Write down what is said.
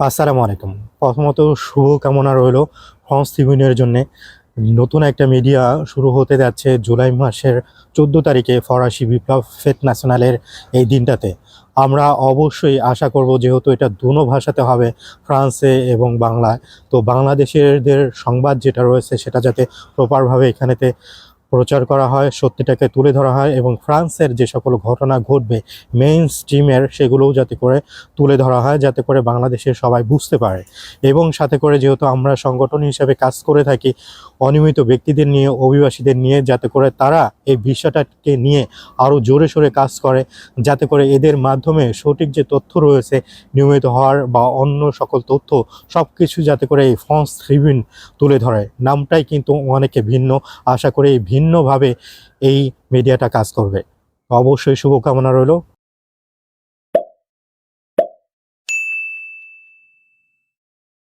আসসালামু আলাইকুম। প্রথমত শুভকামনা রইল ফ্রান্স ট্রিবিউনের জন্য। নতুন একটা মিডিয়া শুরু হতে যাচ্ছে জুলাই মাসের চোদ্দ তারিখে ফরাসি বিপ্লব ফেট ন্যাশনালের এই দিনটাতে। আমরা অবশ্যই আশা করব যেহেতু এটা দুনো ভাষাতে হবে, ফ্রান্সে এবং বাংলায়। তো বাংলাদেশেরদের সংবাদ যেটা রয়েছে সেটা যাতে প্রপারভাবে এখানেতে প্রচার করা হয়, সত্যিটাকে তুলে ধরা হয় এবং ফ্রান্সের যে সকল ঘটনা ঘটবে মেইন স্ট্রিমের সেগুলোও যাতে করে তুলে ধরা হয়, যাতে করে বাংলাদেশের সবাই বুঝতে পারে। এবং সাথে করে যেহেতু আমরা সংগঠন হিসেবে কাজ করে থাকি, অনিয়মিত ব্যক্তিদের নিয়ে, অভিবাসীদের নিয়ে, যাতে করে তারা এই বিষয়টাকে নিয়ে আরও জোরে সোরে কাজ করে, যাতে করে এদের মাধ্যমে সঠিক যে তথ্য রয়েছে, নিয়মিত হওয়ার বা অন্য সকল তথ্য সব কিছু যাতে করে এই ফ্রান্স ট্রিবিউন তুলে ধরে। নামটাই কিন্তু অনেকে ভিন্ন। আশা করি এই ভিন্নভাবে এই মিডিয়াটা কাজ করবে। অবশ্যই শুভকামনা রইল।